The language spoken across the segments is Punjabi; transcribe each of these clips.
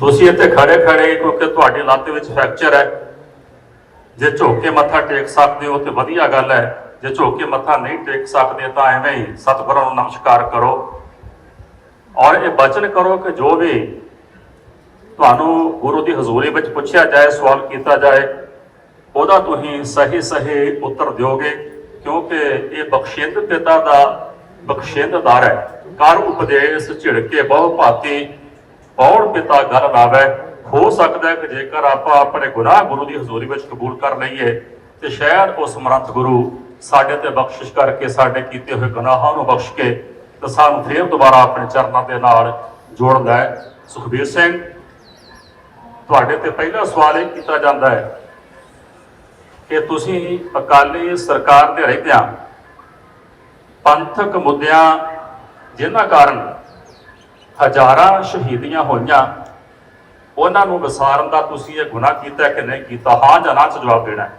ਤੁਸੀਂ ਇੱਥੇ ਖੜੇ ਖੜੇ ਕਿਉਂਕਿ ਤੁਹਾਡੀ ਲੱਤ ਵਿੱਚ ਫ੍ਰੈਕਚਰ ਹੈ। ਜੇ ਝੁੱਕ ਕੇ ਮੱਥਾ ਟੇਕ ਸਕਦੇ ਹੋ ਤੇ ਵਧੀਆ ਗੱਲ ਹੈ। ਜੇ ਝੁੱਕ ਕੇ ਮੱਥਾ ਨਹੀਂ ਟੇਕ ਸਕਦੇ ਤਾਂ ਐਵੇਂ ਹੀ ਸਤਿਗੁਰਾਂ ਨੂੰ ਨਮਸਕਾਰ ਕਰੋ। ਔਰ ਇਹ ਬਚਨ ਕਰੋ ਕਿ ਜੋ ਵੀ ਤੁਹਾਨੂੰ ਗੁਰੂ ਦੀ ਹਜ਼ੂਰੀ ਵਿੱਚ ਪੁੱਛਿਆ ਜਾਏ, ਸਵਾਲ ਕੀਤਾ ਜਾਏ, ਉਹਦਾ ਤੁਸੀਂ ਸਹੀ ਸਹੀ ਉੱਤਰ ਦਿਓਗੇ, ਕਿਉਂਕਿ ਇਹ ਬਖਸ਼ਿੰਦ ਪਿਤਾ ਦਾ, ਬਖਸ਼ਿੰਦ ਦਰ ਹੈ। ਕਰ ਉਪਦੇਸ਼ ਝਿੜਕੇ ਬਹੁ ਭਾਤੀ ਪੌਣ ਪਿਤਾ ਗੱਲ ਲਾਵੇ? ਹੋ ਸਕਦਾ ਹੈ ਕਿ ਜੇਕਰ ਆਪਾਂ ਆਪਣੇ ਗੁਨਾਹ ਗੁਰੂ ਦੀ ਹਜ਼ੂਰੀ ਵਿੱਚ ਕਬੂਲ ਕਰ ਲਈਏ, ਤੇ ਸ਼ਾਇਦ ਉਸ ਸਮਰੱਥ ਗੁਰੂ ਸਾਡੇ ਤੇ ਬਖਸ਼ਿਸ਼ ਕਰਕੇ, ਸਾਡੇ ਕੀਤੇ ਹੋਏ ਗੁਨਾਹਾਂ ਨੂੰ ਬਖਸ਼ ਕੇ, ਤੇ ਸਾਨੂੰ ਫੇਰ ਦੁਬਾਰਾ ਆਪਣੇ ਚਰਨਾਂ ਦੇ ਨਾਲ ਜੋੜਦਾ ਹੈ। ਸੁਖਬੀਰ ਸਿੰਘ, ਤੁਹਾਡੇ ਤੇ ਪਹਿਲਾ ਸਵਾਲ ਇਹ ਕੀਤਾ ਜਾਂਦਾ ਹੈ ਕਿ ਤੁਸੀਂ ਅਕਾਲੀ ਸਰਕਾਰ ਦੇ ਰਹਿੰਦਿਆਂ ਪੰਥਕ ਮੁੱਦਿਆਂ ਜਿਨ੍ਹਾਂ ਕਾਰਨ ਹਜ਼ਾਰਾਂ ਸ਼ਹੀਦੀਆਂ ਹੋਈਆਂ। ਉਹਨਾਂ ਨੂੰ ਵਿਸਾਰਨ ਦਾ ਤੁਸੀਂ ਇਹ ਗੁਨਾਹ ਕੀਤਾ ਕਿ ਨਹੀਂ ਕੀਤਾ? ਹਾਂ ਜਾਂ ਨਾ ਚ ਜਵਾਬ ਦੇਣਾ ਹੈ?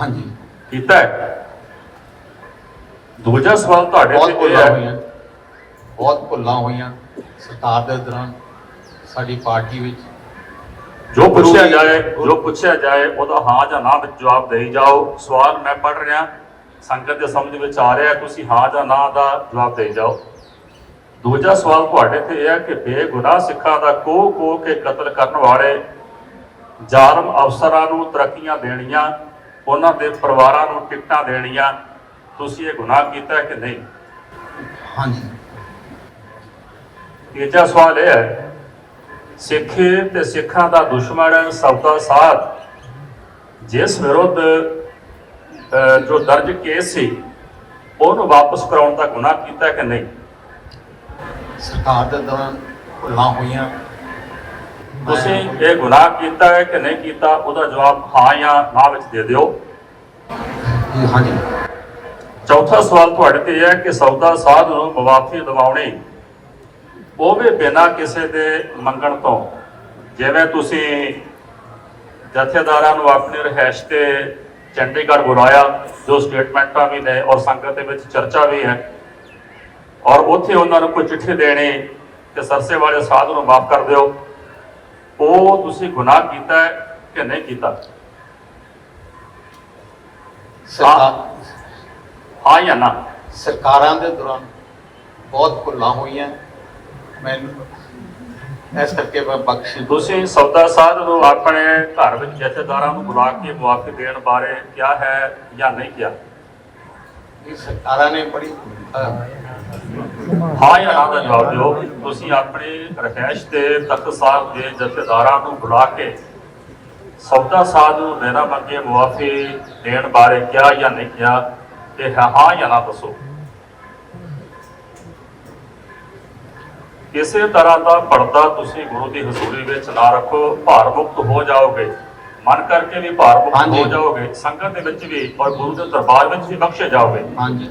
ਹਾਂਜੀ ਕੀਤਾ ਹੈ? ਦੂਜਾ ਸਵਾਲ ਤੁਹਾਡੇ ਤੇ ਇਹ ਹੈ। ਬਹੁਤ ਭੁੱਲਾਂ ਹੋਈਆਂ ਸਰਕਾਰ ਦੇ ਦੌਰਾਨ ਸਾਡੀ ਪਾਰਟੀ ਵਿੱਚ। ਜੋ ਪੁੱਛਿਆ ਜਾਏ ਜੋ ਪੁੱਛਿਆ ਜਾਏ ਉਹਦਾ ਹਾਂ ਜਾਂ ਨਾ ਵਿੱਚ ਜਵਾਬ ਦੇਈ ਜਾਓ। ਸਵਾਲ ਮੈਂ ਪੜ੍ਹ ਰਿਹਾ। ਸੰਗਤ ਦੇ ਸਮਝ ਵਿੱਚ ਆ ਰਿਹਾ ਤੁਸੀਂ ਹਾਂ ਜਾਂ ਨਾ ਦਾ ਜਵਾਬ ਦੇਈ ਜਾਓ। ਦੂਜਾ ਸਵਾਲ ਤੁਹਾਡੇ ਤੇ ਇਹ ਹੈ ਕਿ ਬੇਗੁਨਾਹ ਸਿੱਖਾਂ ਦਾ ਕੋ ਕੋ ਕੇ ਕਤਲ ਕਰਨ ਵਾਲੇ ਜ਼ਾਲਮ ਅਫਸਰਾਂ ਨੂੰ ਤਰੱਕੀਆਂ ਦੇਣੀਆਂ ਉਹਨਾਂ ਦੇ ਪਰਿਵਾਰਾਂ ਨੂੰ ਟਿਕਟਾਂ ਦੇਣੀਆਂ ਤੁਸੀਂ ਇਹ ਗੁਨਾਹ ਕੀਤਾ ਹੈ ਕਿ ਨਹੀਂ? ਹਾਂਜੀ। ਤੀਜਾ ਸਵਾਲ ਇਹ ਹੈ ਸਿੱਖੇ ਤੇ ਸਿੱਖਾਂ ਦਾ ਦੁਸ਼ਮਣ ਸੌਦਾ ਸਾਧ ਜਿਸ ਵਿਰੁੱਧ ਜੋ ਦਰਜ ਕੇਸ ਸੀ ਉਹਨੂੰ ਵਾਪਸ ਕਰਾਉਣ ਦਾ ਗੁਨਾਹ ਕੀਤਾ ਹੈ ਕਿ ਨਹੀਂ? ਸਰਕਾਰ ਦੇ ਦੌਰਾਨ ਭੁੱਲਾਂ ਹੋਈਆਂ। ਤੁਸੀਂ ਇਹ ਗੁਨਾਹ ਕੀਤਾ ਹੈ ਕਿ ਨਹੀਂ ਕੀਤਾ ਉਹਦਾ ਜਵਾਬ ਹਾਂ ਜਾਂ ਨਾ ਵਿੱਚ ਦੇ ਦਿਓ। ਹਾਂਜੀ। ਚੌਥਾ ਸਵਾਲ ਤੁਹਾਡੇ ਤੇ ਇਹ ਹੈ ਕਿ ਸੌਦਾ ਸਾਧ ਨੂੰ ਮੁਆਫੀ ਦਿਵਾਉਣੀ ਉਹ ਵੀ ਬਿਨਾਂ ਕਿਸੇ ਦੇ ਮੰਗਣ ਤੋਂ ਜਿਵੇਂ ਤੁਸੀਂ ਜਥੇਦਾਰਾਂ ਨੂੰ ਆਪਣੀ ਰਹਿਸ਼ ਤੇ ਚੰਡੀਗੜ੍ਹ ਬੁਲਾਇਆ ਜੋ ਸਟੇਟਮੈਂਟਾਂ ਵੀ ਨੇ ਔਰ ਸੰਗਤ ਦੇ ਵਿੱਚ ਚਰਚਾ ਵੀ ਹੈ ਔਰ ਉੱਥੇ ਉਹਨਾਂ ਨੂੰ ਕੋਈ ਚਿੱਠੀ ਦੇਣੀ ਕਿ ਸਰਸੇ ਵਾਲੇ ਸਾਧ ਨੂੰ ਮਾਫ ਕਰ ਦਿਓ। ਉਹ ਤੁਸੀਂ ਗੁਨਾਹ ਕੀਤਾ ਹੈ ਕਿ ਨਹੀਂ ਕੀਤਾ? ਸਰਕਾਰ ਹਾਂ ਜਾਂ ਨਾ? ਸਰਕਾਰਾਂ ਦੇ ਦੌਰਾਨ ਬਹੁਤ ਭੁੱਲਾਂ ਹੋਈਆਂ। ਮੈਨੂੰ ਇਸ ਕਰਕੇ ਬਖਸ਼ ਤੁਸੀਂ ਸੌਦਾ ਸਾਧ ਨੂੰ ਆਪਣੇ ਘਰ ਵਿੱਚ ਜਥੇਦਾਰਾਂ ਨੂੰ ਬੁਲਾ ਕੇ ਮੁਆਫੀ ਦੇਣ ਬਾਰੇ ਕਿਹਾ ਹੈ ਜਾਂ ਨਹੀਂ ਕਿਹਾ? ਇਹ ਸਰਕਾਰਾਂ ਨੇ ਬੜੀ ਹਾਂ ਜਾਂ ਨਾ ਦਾ ਜਵਾਬ ਦਿਓ। ਤੁਸੀਂ ਆਪਣੇ ਰਹਿائش ਤੇ ਤਖਤ ਸਾਹਿਬ ਦੇ ਜਥੇਦਾਰਾਂ ਨੂੰ ਬੁਲਾ ਕੇ ਸੌਦਾ ਸਾਧ ਨੂੰ ਦੇਣਾ ਮੰਗੇ ਮੁਆਫੀ ਦੇਣ ਬਾਰੇ ਕਿਹਾ ਜਾਂ ਨਹੀਂ ਕਿਹਾ ਤੇ ਹਾਂ ਜਾਂ ਨਾ ਦੱਸੋ। ਇਸੇ ਤਰ੍ਹਾਂ ਦਾ ਪਰਦਾ ਤੁਸੀਂ ਗੁਰੂ ਦੀ ਹਜ਼ੂਰੀ ਵਿੱਚ ਨਾ ਰੱਖੋ ਭਾਰ ਮੁਕਤ ਹੋ ਜਾਓਗੇ। ਮਨ ਕਰਕੇ ਵੀ ਭਾਰ ਮੁਕਤ ਹੋ ਜਾਓਗੇ ਸੰਗਤ ਦੇ ਵਿੱਚ ਵੀ ਔਰ ਗੁਰੂ ਦੇ ਦਰਬਾਰ ਵਿੱਚ ਵੀ ਬਖਸ਼ੇ ਜਾਓਗੇ। ਹਾਂਜੀ।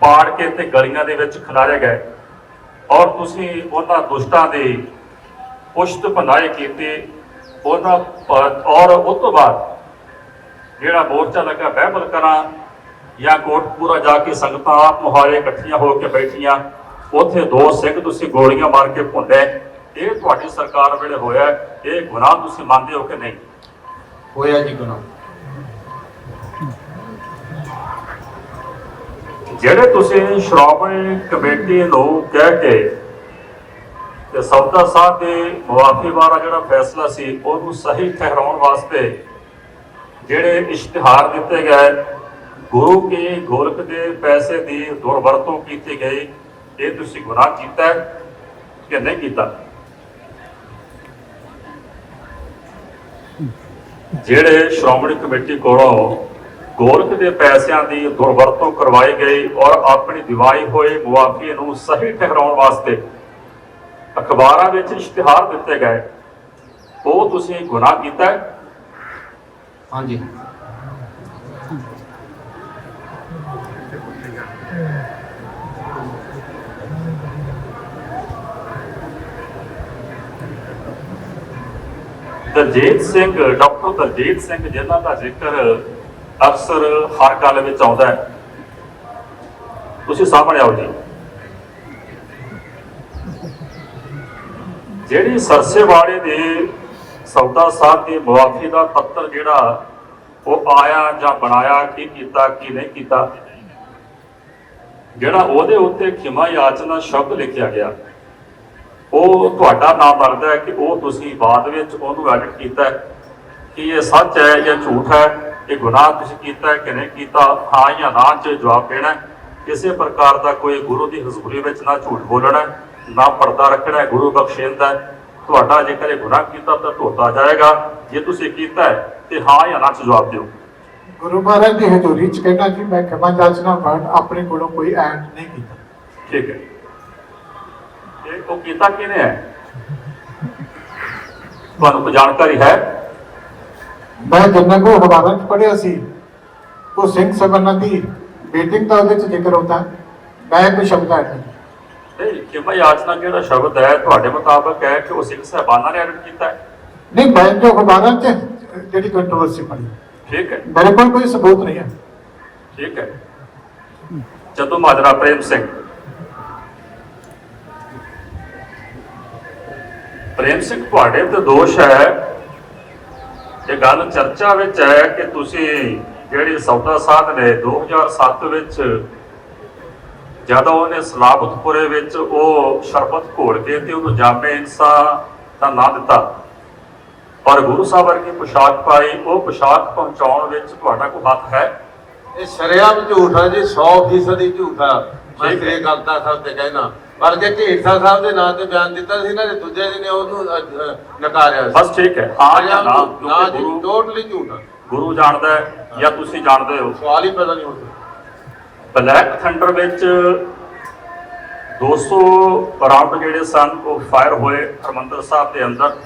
ਪਾੜ ਕੇ ਤੇ ਗਲੀਆਂ ਦੇ ਵਿੱਚ ਖਿਲਾਰੇ ਗਏ। ਔਰ ਤੁਸੀਂ ਉਹਨਾਂ ਦੁਸ਼ਟਾਂ ਦੀ ਪੁਸ਼ਤ ਭਨਾਏ ਕੀਤੇ। ਉਹਨਾਂ ਔਰ ਉਸ ਤੋਂ ਬਾਅਦ ਜਿਹੜਾ ਮੋਰਚਾ ਲੱਗਾ ਬਹਿਬਲ ਕਰਾਂ, ਜਾਂ ਕੋਟਪੂਰਾ ਜਾ ਕੇ ਸੰਗਤਾਂ ਆਪ ਮੁਹਾਰੇ ਇਕੱਠੀਆਂ ਹੋ ਕੇ ਬੈਠੀਆਂ, ਉੱਥੇ ਦੋ ਸਿੰਘ ਤੁਸੀਂ ਗੋਲੀਆਂ ਮਾਰ ਕੇ ਭੁੰਡੇ ਇਹ ਤੁਹਾਡੀ ਸਰਕਾਰ ਵੇਲੇ ਹੋਇਆ ਇਹ ਗੁਨਾਹ ਤੁਸੀਂ ਮੰਨਦੇ ਹੋ ਕਿ ਨਹੀਂ? ਹੋਇਆ ਜੀ ਗੁਨਾਹ। ਜਿਹੜੇ ਤੁਸੀਂ ਸ਼੍ਰੋਮਣੀ ਕਮੇਟੀ ਨੂੰ ਕਹਿ ਕੇ ਤੇ ਸੌਦਾ ਸਾਹਿਬ ਦੇ ਮੁਆਫੀ ਵਾਲਾ ਜਿਹੜਾ ਫੈਸਲਾ ਸੀ, ਉਹਨੂੰ ਸਹੀ ਠਹਿਰਾਉਣ ਵਾਸਤੇ ਜਿਹੜੇ ਇਸ਼ਤਿਹਾਰ ਦਿੱਤੇ ਗਏ, ਗੁਰੂ ਕੇ ਗੋਲਕ ਦੇ ਪੈਸੇ ਦੀ ਦੁਰਵਰਤੋਂ ਕੀਤੀ ਗਈ, ਇਹ ਤੁਸੀਂ ਗੁਨਾਹ ਕੀਤਾ ਕਿ ਨਹੀਂ ਕੀਤਾ? ਜਿਹੜੇ ਸ਼੍ਰੋਮਣੀ ਕਮੇਟੀ ਕੋਲੋਂ ਗੋਰਖ ਦੇ ਪੈਸਿਆਂ ਦੀ ਦੁਰਵਰਤੋਂ ਕਰਵਾਈ ਗਈ ਔਰ ਆਪਣੀ ਦਿਵਾਈ ਹੋਈ ਮੁਆਫੀ ਨੂੰ ਸਹੀ ਠਹਿਰਾਉਣ ਵਾਸਤੇ ਅਖਬਾਰਾਂ ਵਿੱਚ ਇਸ਼ਤਿਹਾਰ ਦਿੱਤੇ ਗਏ। ਉਹ ਤੁਸੀਂ ਗੁਨਾਹ ਕੀਤਾ ਹਾਂਜੀ। ਦਲਜੀਤ ਸਿੰਘ ਡਾਕਟਰ ਦਲਜੀਤ ਸਿੰਘ ਜਿਨ੍ਹਾਂ ਦਾ ਜ਼ਿਕਰ ਅਕਸਰ ਹਰ ਗੱਲ ਵਿੱਚ ਆਉਂਦਾ ਹੈ। ਤੁਸੀਂ ਸਾਹਮਣੇ ਆਓ ਜੀ। ਜਿਹੜੀ ਸਰਸੇਵਾੜੇ ਦੇ ਸੌਦਾ ਸਾਹਿਬ ਦੀ ਮੁਆਫੀ ਦਾ ਪੱਤਰ ਜਿਹੜਾ, ਉਹ ਆਇਆ ਜਾਂ ਬਣਾਇਆ, ਕੀ ਕੀਤਾ, ਕੀ ਨਹੀਂ ਕੀਤਾ, ਜਿਹੜਾ ਉਹਦੇ ਉੱਤੇ ਖਿਮਾ ਯਾਚਨਾ ਸ਼ਬਦ ਲਿਖਿਆ ਗਿਆ, ਉਹ ਤੁਹਾਡਾ ਨਾਮ ਲੱਗਦਾ ਹੈ ਕਿ ਉਹ ਤੁਸੀਂ ਬਾਅਦ ਵਿੱਚ ਉਹਨੂੰ ਐਡਿਟ ਕੀਤਾ ਕਿ ਇਹ ਸੱਚ ਹੈ ਜਾਂ ਝੂਠ ਹੈ। ਇਹ ਗੁਨਾਹ ਤੁਸੀਂ ਕੀਤਾ ਹੈ ਕਿ ਨਹੀਂ ਕੀਤਾ ਹਾਂ ਜਾਂ ਨਾ ਚ ਜਵਾਬ ਦੇਣਾ। ਕਿਸੇ ਪ੍ਰਕਾਰ ਦਾ ਕੋਈ ਗੁਰੂ ਦੀ ਹਜ਼ੂਰੀ ਵਿੱਚ ਨਾ ਝੂਠ ਬੋਲਣਾ ਨਾ ਪਰਦਾ ਰੱਖਣਾ ਗੁਰੂ ਬਖਸ਼ਿੰਦਾ ਤੁਹਾਡਾ ਜੇਕਰ ਇਹ ਗੁਨਾਹ ਕੀਤਾ ਤਾਂ ਧੋਤਾ ਜਾਏਗਾ। ਜੇ ਤੁਸੀਂ ਕੀਤਾ ਹੈ ਤੇ ਹਾਂ ਜਾਂ ਨਾ ਚ ਜਵਾਬ ਦਿਓ। ਗੁਰੂ ਮਹਾਰਾਜ ਦੀ ਹਜ਼ੂਰੀ ਚ ਕਹਿਣਾ ਜੀ ਮੈਂ ਖਮਾ ਜਾਚਨਾ ਫੰਡ ਆਪਣੇ ਕੋਲੋਂ ਕੋਈ ਐਡ ਨਹੀਂ ਕੀਤਾ। ਠੀਕ ਹੈ। ਇਹ ਉਹ ਕੀਤਾ ਕਿਹਨੇ ਹੈ? ਤੁਹਾਨੂੰ ਜਾਣਕਾਰੀ ਹੈ? ਮੈਂ ਜਿੰਨਾ ਕੋ ਹਵਾਲਾ ਚ ਪੜਿਆ ਸੀ ਉਹ ਸਿੰਘ ਸਬਨਾ ਦੀ ਮੀਟਿੰਗ ਦਾ ਉਹਦੇ ਚ ਜ਼ਿਕਰ ਹੁੰਦਾ ਹੈ। ਮੈਂ ਕੋਈ ਸ਼ਬਦ ਐਡ ਨਹੀਂ ਕਿਵੇਂ ਯਾਚਨਾ ਜਿਹੜਾ ਸ਼ਬਦ ਹੈ ਤੁਹਾਡੇ ਮੁਤਾਬਕ ਹੈ ਕਿ ਉਹ ਸਿੰਘ ਸਾਹਿਬਾਨਾਂ ਨੇ ਐਡਿਟ ਕੀਤਾ ਹੈ? ਨਹੀਂ ਮੈਂ ਜੋ ਹਵਾਲਾ ਚ ਜਿਹੜੀ ਕੰਟਰੋਵਰਸੀ ਪੜੀ ਠੀਕ ਹੈ। ਮੇਰੇ ਕੋਲ ਕੋਈ ਸਬੂਤ ਨਹੀਂ ਹੈ। ਠੀਕ ਹੈ। ਜਦੋਂ ਮਾਜਰਾ ਪ੍ਰੇਮ ਸਿੰਘ ਪ੍ਰੇਮ ਸਿੰਘ ਤੁਹਾਡੇ ਤੇ ਦੋਸ਼ ਹੈ ਇਹ ਗੱਲ ਚਰਚਾ ਵਿੱਚ ਹੈ ਕਿ ਤੁਸੀਂ ਜਿਹੜੀ ਸੌਦਾ ਸਾਧ ਨੇ 2007 ਵਿੱਚ ਜਦੋਂ ਉਹਨੇ ਸਲਾਬਤਪੁਰੇ ਵਿੱਚ ਉਹ ਸ਼ਰਬਤ ਘੋਲ ਕੇ ਤੇ ਉਹਨੂੰ ਜਾਮੇ ਇਨਸਾ ਦਾ ਨਾਂ ਦਿੱਤਾ। ਪਰ ਗੁਰੂ ਸਾਹਿਬ ਵਰਗੀ ਪੋਸ਼ਾਕ ਪਾਈ ਉਹ ਪੋਸ਼ਾਕ ਪਹੁੰਚਾਉਣ ਵਿੱਚ ਤੁਹਾਡਾ ਕੋਈ ਹੱਥ ਹੈ? ਇਹ ਸ਼ਰਿਆਮ ਝੂਠ ਆ ਜੀ 100% ਹੀ ਝੂਠ ਆ ਮੈਂ ਹੈ। ਇਹ ਗੱਲ ਤਾਂ ਸਭ ਤੇ ਕਹਿਣਾ। ਪਰ ਜੇ ਢੀਠਾ ਸਾਹਿਬ ਦੇ ਨਾਂ ਤੇ ਬਿਆਨ ਦਿੱਤਾ ਸੀ ਨਾ ਤੇ ਦੂਜੇ ਦਿਨ ਉਹਨੂੰ ਅ, ਅ, ਨਕਾਰਿਆ ਸੀ। ਬਸ ਠੀਕ ਹੈ। ਹਾਂ ਜਾਂ ਨਾ ਜੀ ਗੁਰੂ ਟੋਟਲੀ ਝੂਠ ਆ। ਗੁਰੂ ਜਾਣਦਾ ਹੈ ਜਾਂ ਤੁਸੀਂ ਜਾਣਦੇ ਹੋ? ਸਵਾਲ ਹੀ ਪੈਦਾ ਨਹੀਂ ਹੁੰਦਾ ਬਲੈਕ ਥੰਡਰ ਵਿੱਚ 200 ਰਾਉਂਡ ਜਿਹੜੇ ਸਨ ਉਹ ਫਾਇਰ ਹੋਏ ਹਰਮੰਦਰ ਸਾਹਿਬ ਦੇ ਅੰਦਰ।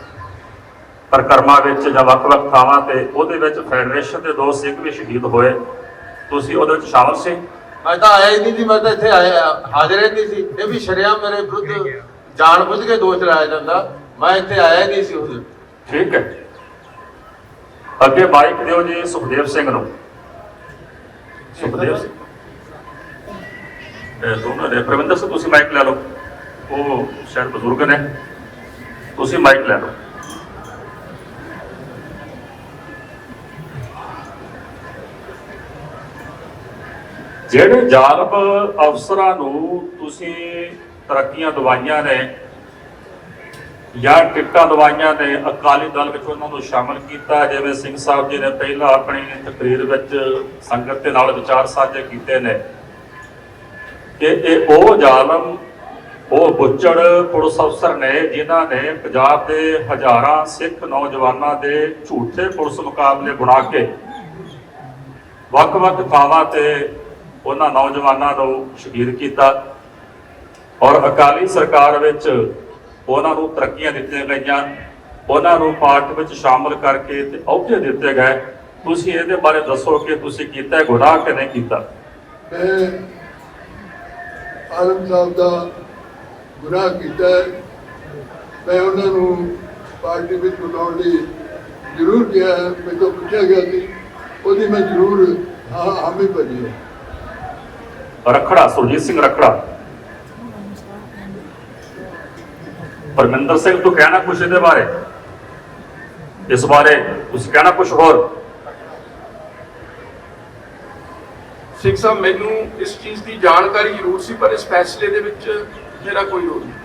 ਪਰਕਰਮਾ ਵਿੱਚ ਜਾਂ ਵੱਖ-ਵੱਖ ਥਾਵਾਂ ਤੇ ਉਹਦੇ ਵਿੱਚ ਫੈਡਰੇਸ਼ਨ ਦੇ ਦੋ ਸਿੱਖ ਵੀ ਸ਼ਹੀਦ ਹੋਏ। ਤੁਸੀਂ ਉਹਦੇ ਵਿੱਚ ਸ਼ਾਮਲ ਸੀ? ਮੈਂ ਤਾਂ ਆਇਆ ਹੀ ਨਹੀਂ ਸੀ, ਮੈਂ ਤਾਂ ਇੱਥੇ ਆਇਆ, ਹਾਜ਼ਰ ਹੀ ਨਹੀਂ ਸੀ। ਇਹ ਵੀ ਸ਼ਰਿਆ ਮੇਰੇ ਵਿਰੁੱਧ ਜਾਣ ਕੇ ਦੋਸ਼ ਲਾਇਆ ਜਾਂਦਾ। ਮੈਂ ਇੱਥੇ ਆਇਆ ਹੀ ਨਹੀਂ ਸੀ ਉਸ ਠੀਕ ਹੈ। ਅੱਗੇ ਮਾਈਕ ਦਿਓ ਜੀ ਸੁਖਦੇਵ ਸਿੰਘ ਨੂੰ। ਸੁਖਦੇਵ ਸਿੰਘ। ਇਹ ਦੋਨੋਂ ਨੇ ਪ੍ਰਵਿੰਦਰ ਸਿੰਘ, ਤੁਸੀਂ ਮਾਈਕ ਲੈ ਲਓ। ਉਹ ਸ਼ਾਇਦ ਬਜ਼ੁਰਗ ਨੇ। ਤੁਸੀਂ ਮਾਈਕ ਲੈ ਲਓ। ਜਿਹੜੇ ਜਾਲਬ ਅਫਸਰਾਂ ਨੂੰ ਤੁਸੀਂ ਤਰੱਕੀਆਂ ਦਵਾਈਆਂ ਨੇ ਜਾਂ ਟਿਕਟਾਂ ਦਵਾਈਆਂ ਨੇ, ਅਕਾਲੀ ਦਲ ਵਿੱਚ ਉਹਨਾਂ ਨੂੰ ਸ਼ਾਮਲ ਕੀਤਾ, ਜਿਵੇਂ ਸਿੰਘ ਸਾਹਿਬ ਜੀ ਨੇ ਪਹਿਲਾਂ ਆਪਣੀ ਤਕਰੀਰ ਵਿੱਚ ਸੰਗਤ ਦੇ ਨਾਲ ਵਿਚਾਰ ਸਾਂਝੇ ਕੀਤੇ ਨੇ। ਕਿ ਇਹ ਉਹ ਜ਼ਾਲਮ, ਉਹ ਬੁੱਚੜ ਪੁਲਿਸ ਅਫਸਰ ਨੇ, ਜਿਨ੍ਹਾਂ ਨੇ ਪੰਜਾਬ ਦੇ ਹਜ਼ਾਰਾਂ ਸਿੱਖ ਨੌਜਵਾਨਾਂ ਦੇ ਝੂਠੇ ਪੁਲਿਸ ਮੁਕਾਬਲੇ ਬਣਾ ਕੇ ਵੱਖ-ਵੱਖ ਥਾਵਾਂ ਤੇ ਉਹਨਾਂ ਨੌਜਵਾਨਾਂ ਨੂੰ ਸ਼ਹੀਦ ਕੀਤਾ। ਔਰ ਅਕਾਲੀ ਸਰਕਾਰ ਵਿੱਚ ਉਹਨਾਂ ਨੂੰ ਤਰੱਕੀਆਂ ਦਿੱਤੀਆਂ ਗਈਆਂ। ਉਹਨਾਂ ਨੂੰ ਪਾਰਟੀ ਵਿੱਚ ਸ਼ਾਮਲ ਕਰਕੇ ਤੇ ਅਹੁਦੇ ਦਿੱਤੇ ਗਏ। ਤੁਸੀਂ ਇਹਦੇ ਬਾਰੇ ਦੱਸੋ ਕਿ ਤੁਸੀਂ ਕੀਤਾ ਗੁਨਾਹ ਕਿ ਨਹੀਂ ਕੀਤਾ? ਮੈਂ ਆਲਮ ਸਾਹਿਬ ਦਾ ਗੁਨਾਹ ਕੀਤਾ ਮੈਂ ਉਹਨਾਂ ਨੂੰ ਪਾਰਟੀ ਵਿੱਚ ਬੁਲਾਉਣ ਲਈ ਜ਼ਰੂਰ ਗਿਆ ਮੈਨੂੰ ਪੁੱਛਿਆ ਗਿਆ ਸੀ। ਉਹਦੀ ਮੈਂ ਜ਼ਰੂਰ ਹਾਂ, ਹਾਮੀ ਭਰੀ ਹੈ। ਰਖੜਾ, ਸੁਰਜੀਤ ਸਿੰਘ ਰਖੜਾ। ਪਰਮਿੰਦਰ ਸਿੰਘ, ਤੂੰ ਕਹਿਣਾ ਕੁਛ ਇਹਦੇ ਬਾਰੇ? ਇਸ ਬਾਰੇ ਤੁਸੀਂ ਕਹਿਣਾ ਕੁਛ ਹੋਰ? ਸਿੱਖ ਸਾਹਿਬ, ਮੈਨੂੰ ਇਸ ਚੀਜ਼ ਦੀ ਜਾਣਕਾਰੀ ਜ਼ਰੂਰ ਸੀ, ਪਰ ਇਸ ਫੈਸਲੇ ਦੇ ਵਿੱਚ ਮੇਰਾ ਕੋਈ ਰੋਲ ਨਹੀਂ।